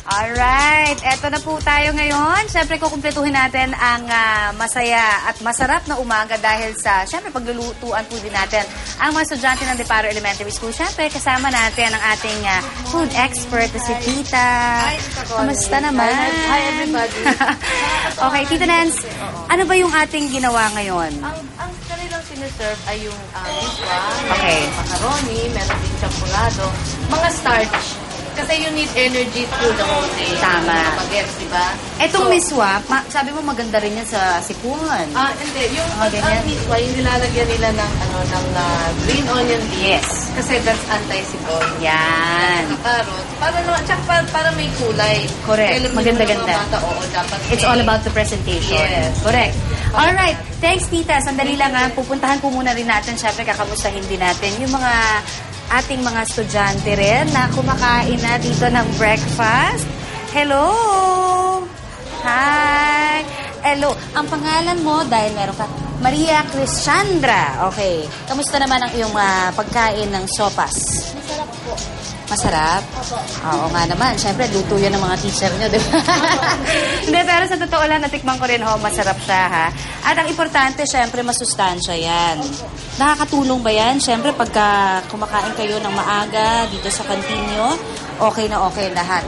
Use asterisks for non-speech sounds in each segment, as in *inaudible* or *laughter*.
Alright, eto na po tayo ngayon. Siyempre, kukumpletuhin natin ang ah, masaya at masarap na umaga dahil sa, siyempre, paglulutuan po din natin ang mga estudyante ng Deparo Elementary School. Siyempre, kasama natin ang ating ah, food expert na si Tita. Kamusta naman? Hi, everybody. *laughs* okay, Tita Nance, ano ba yung ating ginawa ngayon? Ang, ang kanilang siniserve ay yung uh, miswa, Okay. macaroni, meron din champurado, mga starch. Kasi you need energy through the whole day. Tama. Kapag-gets, di ba? Etong So, miswa, ma- sabi mo maganda rin yan sa sipuan. Ah, hindi. Yung Ah, pag ganyan? ang miswa, yung nilalagyan nila ng, ano, ng ah, green onion leaves. Yes. Kasi that's anti-sipon. Yan. Carrot. Para, naman- tsaka para, para may kulay. Correct. Niyo Maganda-ganda. bata, oo, dapat It's may- all about the presentation. Yes. Correct. All right. Thanks, Tita. Sandali lang ha. Pupuntahan po muna rin natin. Siyempre, kakamustahin din natin yung mga ating mga estudyante rin na kumakain na dito ng breakfast. Hello! Hi! Hello. Ang pangalan mo, dahil meron ka, Maria Crisandra. Okay. Kamusta naman ang iyong ah, pagkain ng sopas? Masarap. Masarap? Oo nga naman. Siyempre, luto yan ng mga teacher nyo, di ba? Hindi, pero sa totoo lang, natikman ko rin, ho, masarap siya, ha? At ang importante, siyempre, masustansya yan. Nakakatulong ba yan? Siyempre, pagka kumakain kayo ng maaga dito sa kantin nyo, okay na okay lahat.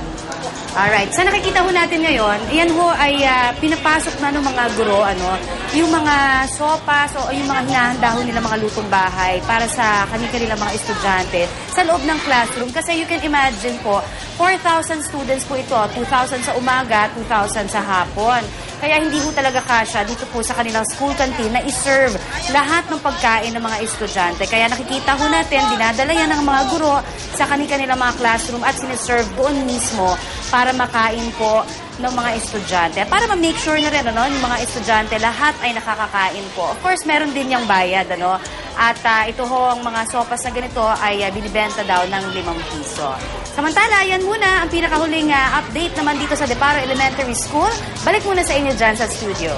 Alright, sa nakikita ho natin ngayon, yan ho ay ah, pinapasok na ng mga guro, ano, yung mga sopas o yung mga hinahanda ho nila mga lutong bahay para sa kanilang mga estudyante sa loob ng classroom. Kasi you can imagine po, 4,000 students po ito, 2,000 sa umaga, 2,000 sa hapon. Kaya hindi ho talaga kasya dito po sa kanilang school canteen na iserve lahat ng pagkain ng mga estudyante. Kaya nakikita ho natin, dinadala yan ng mga guro sa kanilang mga classroom at siniserve doon mismo para makain po ng mga estudyante. Para ma-make sure na rin, ano, yung mga estudyante, lahat ay nakakakain po. Of course, meron din yung bayad, ano. At ah, ito ho, ang mga sopas na ganito ay ah, binibenta daw ng 5 piso. Samantala, yan muna ang pinakahuling ah, update naman dito sa Deparo Elementary School. Balik muna sa inyo dyan sa studio.